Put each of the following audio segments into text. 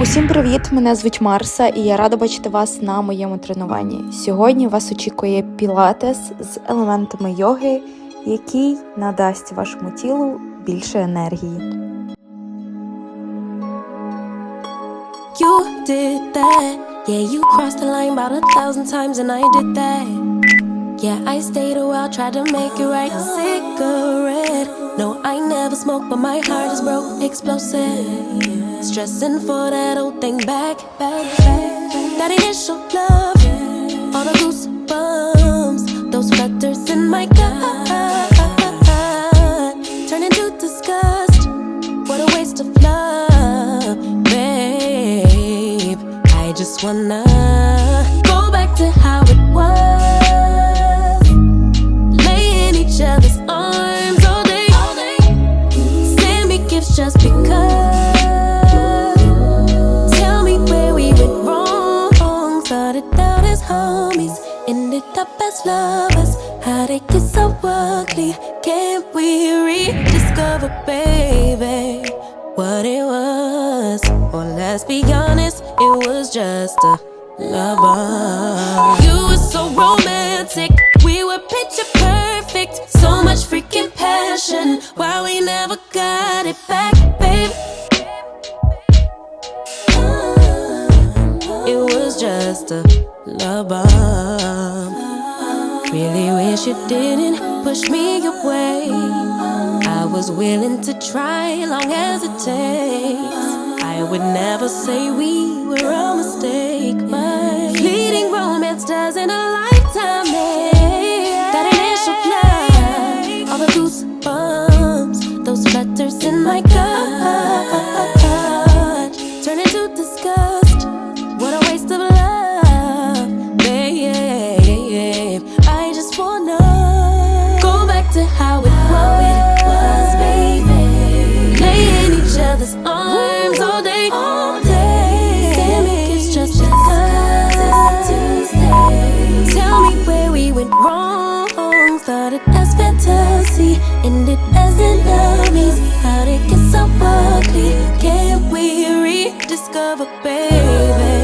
Усім привіт! Мене звуть Марса, і я рада бачити вас на моєму тренуванні. Сьогодні вас очікує пілатес з елементами йоги, який надасть вашому тілу більше енергії. You did that. Yeah, you crossed the line about a thousand times and I did that. Yeah, I stayed a while, tried to make it right. Cigarette. No, I never smoked, but my heart is broke, explosive. Stressing for that old thing back, back, back. That initial love, all the goosebumps, those flutters in my gut. Turn into disgust. What a waste of love, babe. I just wanna lover. You were so romantic, we were picture perfect. So much freaking passion, why we never got it back, babe? Uh, it was just a love bomb. Really wish you didn't push me away. I was willing to try long as it takes. I would never say we were a mistake, but doesn't a ended as enemies. How'd it get so ugly? Can't we rediscover, baby,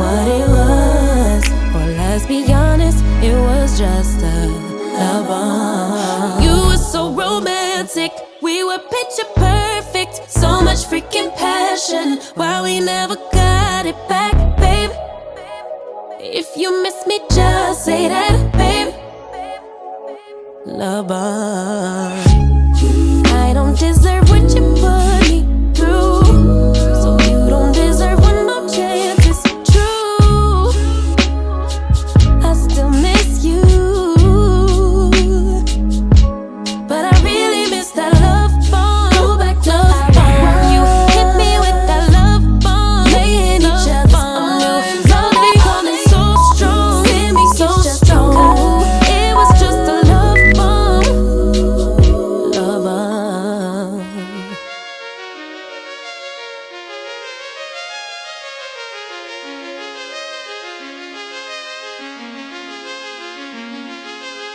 what it was? Or let's be honest, it was just a love bomb. You were so romantic, we were picture perfect. So much freaking passion, why we never got it back, babe? If you miss me, just say that, babe. Love bomb.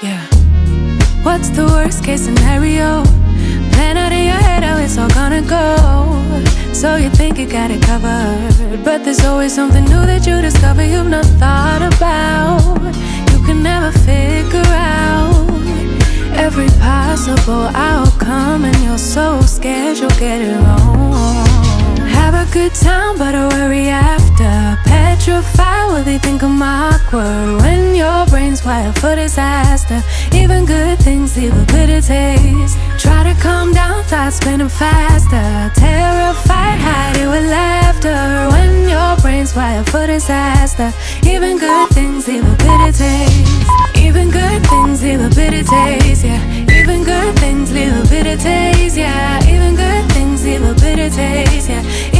Yeah. What's the worst case scenario? Plan out in your head how it's all gonna go. So you think you got it covered. But there's always something new that you discover you've not thought about. You can never figure out every possible outcome. And you're so scared you'll get it wrong. Have a good time, but a worry after. Petrified, what they think I'm awkward. When your brain's wired for disaster, even good things leave a bitter taste. Try to calm down, thoughts spinning faster. Terrified, hide it with laughter. When your brain's wired for disaster, even good things leave a bitter taste. Even good things leave a bitter taste, yeah. Even good things leave a bitter taste, yeah. Even good things leave a bitter taste, yeah.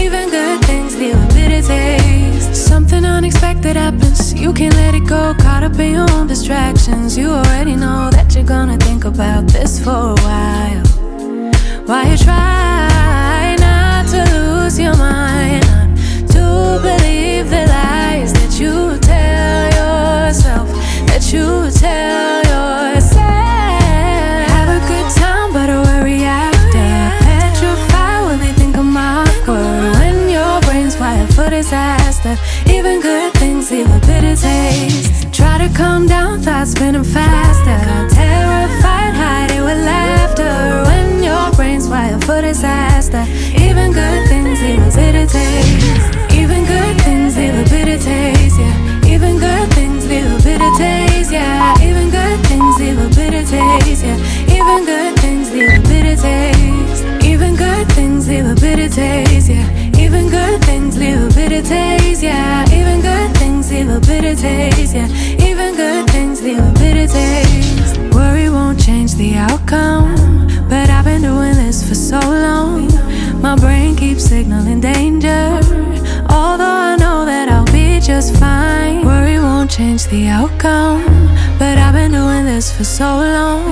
A bitter taste. Something unexpected happens, you can't let it go. Caught up in your own distractions, you already know that you're gonna think about this for a while. Why you try not to lose your mind, to believe the lies that you tell faster. Terrified, hiding with laughter. When your brain's wired for disaster, even good things, even bitter taste. know my brain keeps signaling danger. Although I know that I'll be just fine. Worry won't change the outcome. But I've been doing this for so long.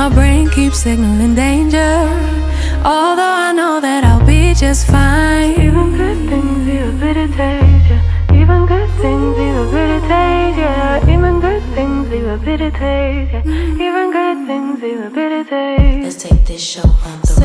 My brain keeps signaling danger. Although I know that I'll be just fine. Even good things, even bitter taste, yeah. Even good things, even bitter taste, yeah. Even good things, even bitter taste, yeah. Even good things, even bitter taste. Let's take this show on the road.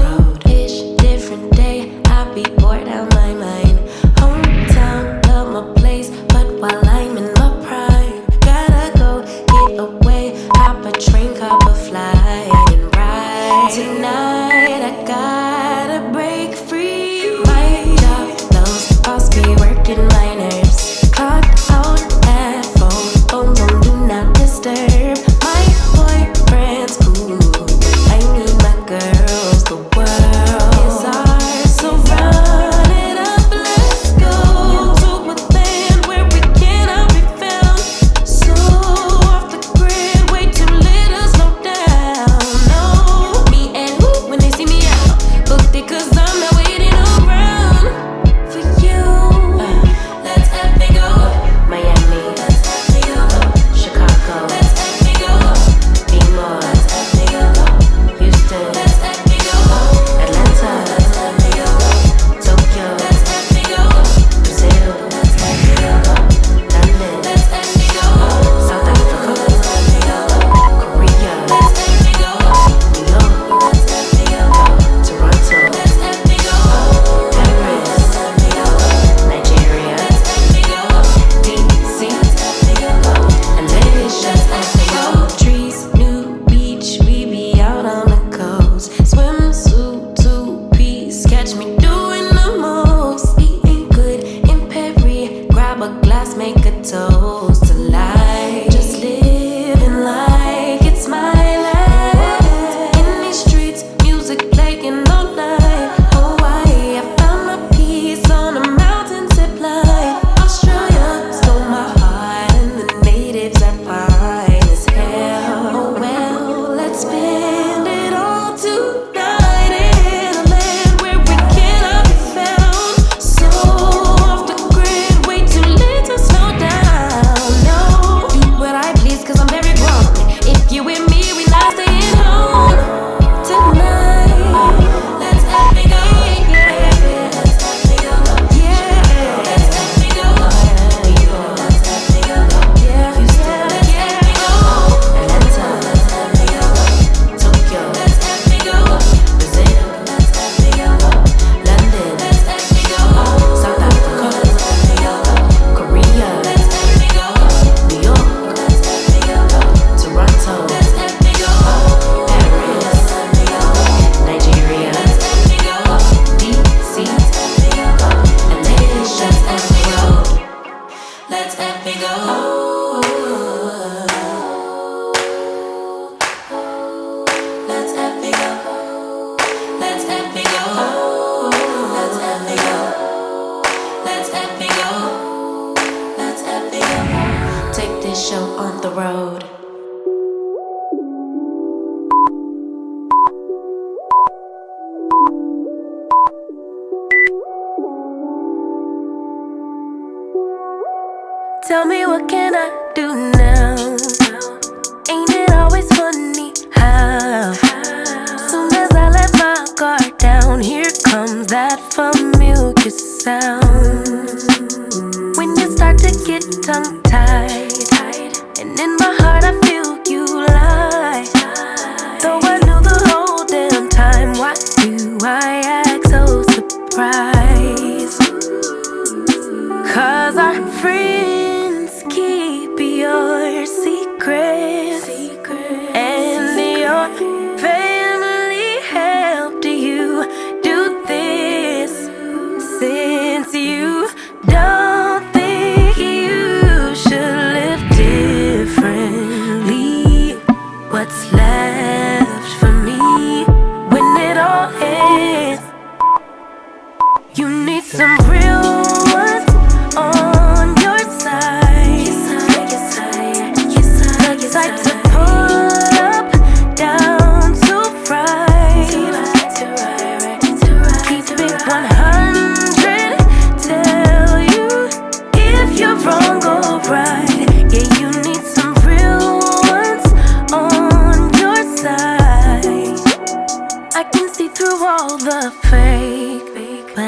Tell me what can I do now?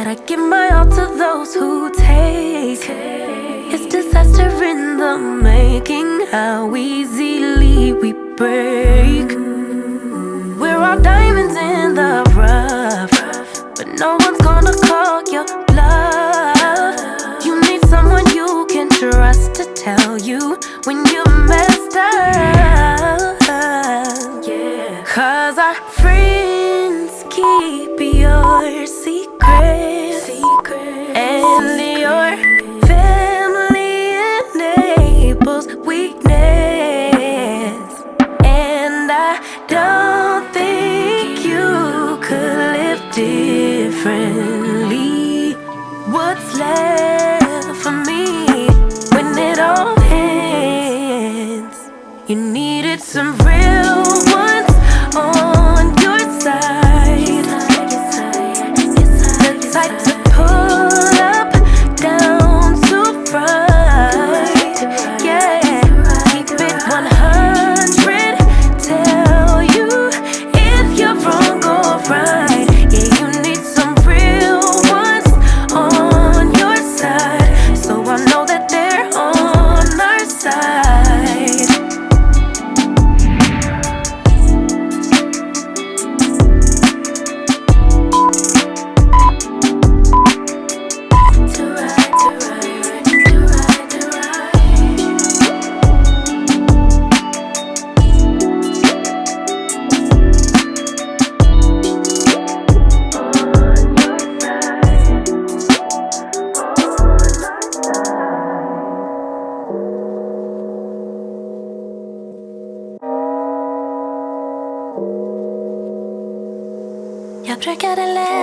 But I give my all to those who take. It's disaster in the making, how easily we break. We're all diamonds in the rough, but no one's gonna call your bluff. You need someone you can trust to tell you when you messed up. Cause our friends keep your secret. You needed some real 嘞嘞。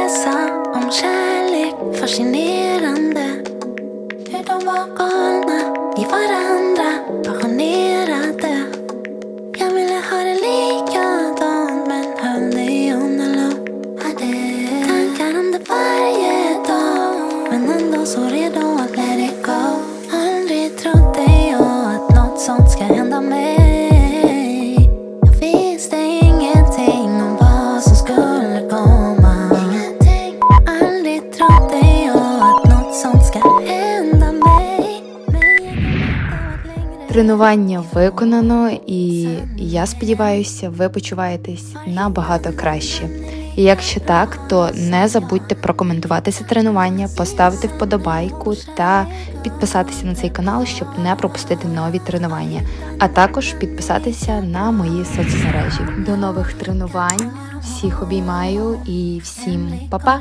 Тренування виконано, і я сподіваюся, ви почуваєтесь набагато краще. І Якщо так, то не забудьте прокоментувати це тренування, поставити вподобайку та підписатися на цей канал, щоб не пропустити нові тренування, а також підписатися на мої соцмережі. До нових тренувань, всіх обіймаю і всім па-па!